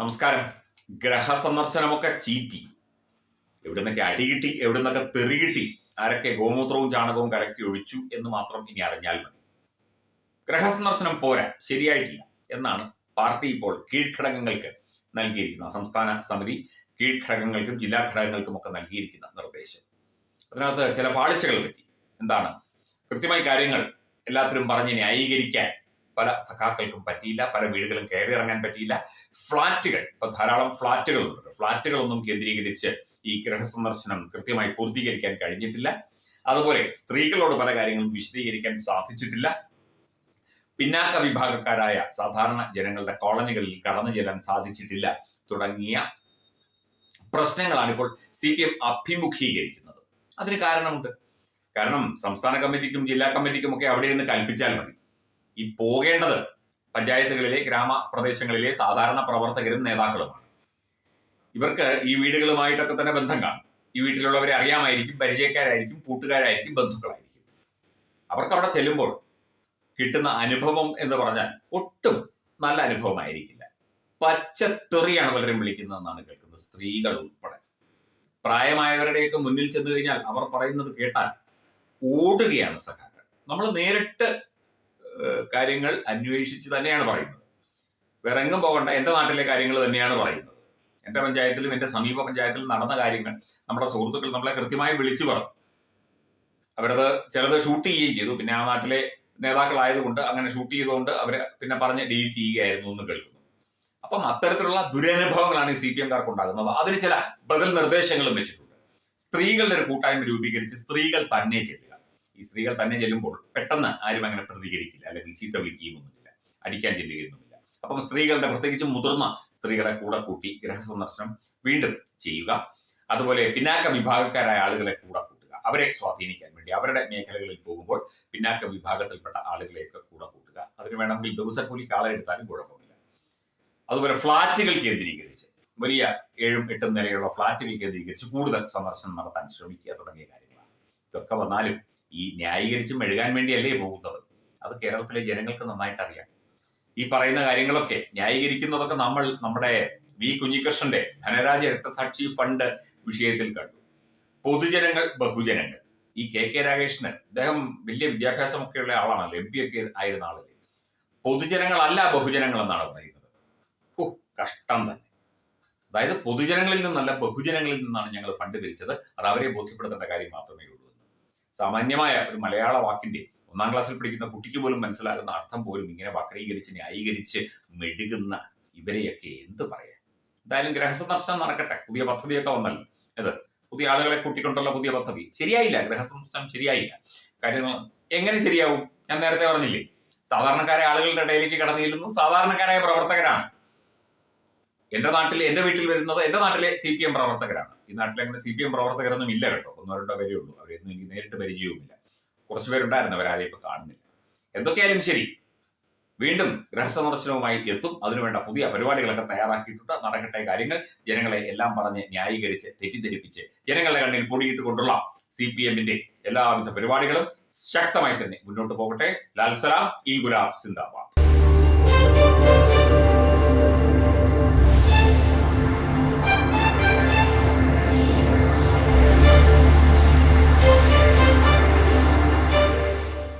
നമസ്കാരം. ഗ്രഹ ഗ്രഹസന്ദർശനമൊക്കെ ചീറ്റി. എവിടുന്നൊക്കെ അടി കിട്ടി എവിടുന്നൊക്കെ തെറി കിട്ടി ആരൊക്കെ ഗോമൂത്രവും ചാണകവും കരക്കി ഒഴിച്ചു എന്ന് മാത്രം ഇനി അറിഞ്ഞാൽ മതി. ഗ്രഹ ഗ്രഹസന്ദർശനം പോരാ ശരിയായിട്ടില്ല എന്നാണ് പാർട്ടി ഇപ്പോൾ കീഴ്ഘടകങ്ങൾക്ക് നൽകിയിരിക്കുന്ന സംസ്ഥാന സമിതി കീഴ്ഘടകങ്ങൾക്കും ജില്ലാ ഘടകങ്ങൾക്കും ഒക്കെ നൽകിയിരിക്കുന്ന നിർദ്ദേശം. അതിനകത്ത് ചില പാളിച്ചകൾ പറ്റി. എന്താണ്? കൃത്യമായി കാര്യങ്ങൾ എല്ലാത്തിലും പറഞ്ഞ് ന്യായീകരിക്കാൻ പല സഖാക്കൾക്കും പറ്റിയില്ല പല വീടുകളും കയറി ഇറങ്ങാൻ പറ്റിയില്ല. ഫ്ളാറ്റുകൾ ഇപ്പൊ ധാരാളം ഫ്ളാറ്റുകളുണ്ട്. ഫ്ളാറ്റുകളൊന്നും കേന്ദ്രീകരിച്ച് ഈ ഗൃഹസന്ദർശനം കൃത്യമായി പൂർത്തീകരിക്കാൻ കഴിഞ്ഞിട്ടില്ല. അതുപോലെ സ്ത്രീകളോട് പല കാര്യങ്ങളും വിശദീകരിക്കാൻ സാധിച്ചിട്ടില്ല. പിന്നാക്ക വിഭാഗക്കാരായ സാധാരണ ജനങ്ങളുടെ കോളനികളിൽ കടന്നു ചെല്ലാൻ സാധിച്ചിട്ടില്ല. തുടങ്ങിയ പ്രശ്നങ്ങളാണ് ഇപ്പോൾ സി പി എം അഭിമുഖീകരിക്കുന്നത്. അതിന് കാരണമുണ്ട്. കാരണം സംസ്ഥാന കമ്മിറ്റിക്കും ജില്ലാ കമ്മിറ്റിക്കും ഒക്കെ അവിടെ നിന്ന് കൽപ്പിച്ചാൽ മതി. ഈ പോകേണ്ടത് പഞ്ചായത്തുകളിലെ ഗ്രാമപ്രദേശങ്ങളിലെ സാധാരണ പ്രവർത്തകരും നേതാക്കളുമാണ്. ഇവർക്ക് ഈ വീടുകളുമായിട്ടൊക്കെ തന്നെ ബന്ധം കാണും. ഈ വീട്ടിലുള്ളവരെ അറിയാമായിരിക്കും പരിചയക്കാരായിരിക്കും കൂട്ടുകാരായിരിക്കും ബന്ധുക്കളായിരിക്കും. അവർക്ക് അവിടെ ചെല്ലുമ്പോൾ കിട്ടുന്ന അനുഭവം എന്ന് പറഞ്ഞാൽ ഒട്ടും നല്ല അനുഭവമായിരിക്കില്ല. പച്ചത്തെറിയാണ് പലരും വിളിക്കുന്നതെന്നാണ് കേൾക്കുന്നത് സ്ത്രീകൾ ഉൾപ്പെടെ. പ്രായമായവരുടെയൊക്കെ മുന്നിൽ ചെന്ന് കഴിഞ്ഞാൽ അവർ പറയുന്നത് കേട്ടാൽ ഓടുകയാണ് സഖാക്കൾ. നമ്മൾ നേരിട്ട് കാര്യങ്ങൾ അന്വേഷിച്ച് തന്നെയാണ് പറയുന്നത്. വേറെ എങ്ങും പോകണ്ട. എന്റെ നാട്ടിലെ കാര്യങ്ങൾ തന്നെയാണ് പറയുന്നത്. എന്റെ പഞ്ചായത്തിലും എന്റെ സമീപ പഞ്ചായത്തിലും നടന്ന കാര്യങ്ങൾ നമ്മുടെ സുഹൃത്തുക്കൾ നമ്മളെ കൃത്യമായി വിളിച്ചു പറഞ്ഞു. അവരത് ചിലത് ഷൂട്ട് ചെയ്യുകയും ചെയ്തു. പിന്നെ ആ നാട്ടിലെ നേതാക്കളായതുകൊണ്ട് അങ്ങനെ ഷൂട്ട് ചെയ്തുകൊണ്ട് അവരെ പിന്നെ പറഞ്ഞ് ഡിലീറ്റ് ചെയ്യുകയായിരുന്നു എന്ന് കേൾക്കുന്നു. അപ്പം അത്തരത്തിലുള്ള ദുരനുഭവങ്ങളാണ് ഈ സി പി എംകാർക്ക് ഉണ്ടാകുന്നത്. അതിന് ചില ബദൽ നിർദ്ദേശങ്ങളും വെച്ചിട്ടുണ്ട്. സ്ത്രീകളുടെ ഒരു കൂട്ടായ്മ രൂപീകരിച്ച് സ്ത്രീകൾ തന്നെ ചെല്ലുക ഈ സ്ത്രീകൾ തന്നെ ചെല്ലുമ്പോൾ പെട്ടെന്ന് ആരും അങ്ങനെ പ്രതികരിക്കില്ല അല്ലെങ്കിൽ ചീത്ത വിളിക്കുകയും ഒന്നുമില്ല അടിക്കാൻ ചെല്ലുകയൊന്നുമില്ല. അപ്പം സ്ത്രീകളുടെ പ്രത്യേകിച്ച് മുതിർന്ന സ്ത്രീകളെ കൂടെ കൂട്ടി ഗൃഹസന്ദർശനം വീണ്ടും ചെയ്യുക. അതുപോലെ പിന്നാക്ക വിഭാഗക്കാരായ ആളുകളെ കൂടെ കൂട്ടുക. അവരെ സ്വാധീനിക്കാൻ വേണ്ടി അവരുടെ മേഖലകളിൽ പോകുമ്പോൾ പിന്നാക്ക വിഭാഗത്തിൽപ്പെട്ട ആളുകളെയൊക്കെ കൂടെ കൂട്ടുക. അതിന് വേണമെങ്കിൽ ദിവസക്കൂലി ആളെ എടുത്താലും കുഴപ്പമില്ല. അതുപോലെ ഫ്ലാറ്റുകൾ കേന്ദ്രീകരിച്ച് വലിയ ഏഴും എട്ടും നിലയുള്ള ഫ്ളാറ്റുകൾ കേന്ദ്രീകരിച്ച് കൂടുതൽ സന്ദർശനം നടത്താൻ ശ്രമിക്കുക തുടങ്ങിയ കാര്യങ്ങളാണ് ഇതൊക്കെ വന്നാലും ഈ ന്യായീകരിച്ച് മെഴുകാൻ വേണ്ടിയല്ലേ പോകുന്നത്. അത് കേരളത്തിലെ ജനങ്ങൾക്ക് നന്നായിട്ട് അറിയാം. ഈ പറയുന്ന കാര്യങ്ങളൊക്കെ ന്യായീകരിക്കുന്നതൊക്കെ നമ്മൾ നമ്മുടെ വി കുഞ്ഞികൃഷ്ണന്റെ ധനരാജ രക്തസാക്ഷി ഫണ്ട് വിഷയത്തിൽ കണ്ടു. പൊതുജനങ്ങൾ ബഹുജനങ്ങൾ. ഈ കെ കെ രാഗേഷിന് അദ്ദേഹം വലിയ വിദ്യാഭ്യാസമൊക്കെയുള്ള ആളാണല്ലോ എം പി ഒക്കെ ആയിരുന്ന ആളല്ലേ. പൊതുജനങ്ങളല്ല ബഹുജനങ്ങൾ എന്നാണ് പറയുന്നത്. ഓ കഷ്ടം തന്നെ. അതായത് പൊതുജനങ്ങളിൽ നിന്നല്ല ബഹുജനങ്ങളിൽ നിന്നാണ് ഞങ്ങൾ ഫണ്ട് തിരിച്ചത് അത് അവരെ ബോധ്യപ്പെടുത്തേണ്ട കാര്യം മാത്രമേ ഉള്ളൂ. സാമാന്യമായ ഒരു മലയാള വാക്കിന്റെ ഒന്നാം ക്ലാസ്സിൽ പഠിക്കുന്ന കുട്ടിക്ക് പോലും മനസ്സിലാകുന്ന അർത്ഥം പോലും ഇങ്ങനെ വക്രീകരിച്ച് ന്യായീകരിച്ച് മെഴുകുന്ന ഇവരെയൊക്കെ എന്ത് പറയാം എന്തായാലും ഗ്രഹസന്ദർശനം നടക്കട്ടെ. പുതിയ പദ്ധതിയൊക്കെ വന്നല്ലോ അത് പുതിയ ആളുകളെ കൂട്ടിക്കൊണ്ടുള്ള പുതിയ പദ്ധതി. ശരിയായില്ല. ഗ്രഹസന്ദർശനം ശരിയായില്ല. കാര്യങ്ങൾ എങ്ങനെ ശരിയാവും? ഞാൻ നേരത്തെ പറഞ്ഞില്ലേ. സാധാരണക്കാരെ ആളുകളുടെ ഇടയിലേക്ക് കടന്നു ചെല്ലുന്നു. സാധാരണക്കാരായ പ്രവർത്തകരാണ്. എന്റെ നാട്ടിൽ എന്റെ വീട്ടിൽ വരുന്നത് എന്റെ നാട്ടിലെ സി പി എം പ്രവർത്തകരാണ്. ഈ നാട്ടിൽ അങ്ങനെ സി പി എം പ്രവർത്തകരൊന്നും ഇല്ല കേട്ടോ. ഒന്നോ രണ്ടോ പേരേ ഉള്ളൂ. അവരൊന്നും എനിക്ക് നേരിട്ട് പരിചയവുമില്ല. കുറച്ചു പേരുണ്ടായിരുന്നു അവരാരെ ഇപ്പൊ കാണുന്നില്ല. എന്തൊക്കെയായാലും ശരി വീണ്ടും ഗൃഹസന്ദർശനവുമായി എത്തും. അതിനുവേണ്ട പുതിയ പരിപാടികളൊക്കെ തയ്യാറാക്കിയിട്ടുണ്ട്. നടക്കട്ടെ കാര്യങ്ങൾ. ജനങ്ങളെ എല്ലാം പറഞ്ഞ് ന്യായീകരിച്ച് തെറ്റിദ്ധരിപ്പിച്ച് ജനങ്ങളുടെ കണ്ണിൽ പൊടിയിട്ട് കൊണ്ടുള്ള സി പി എമ്മിന്റെ എല്ലാവിധ പരിപാടികളും ശക്തമായി തന്നെ മുന്നോട്ട് പോകട്ടെ. ലാൽസലാം ഈ ഗുലാബ് സിന്ദാബാദ്.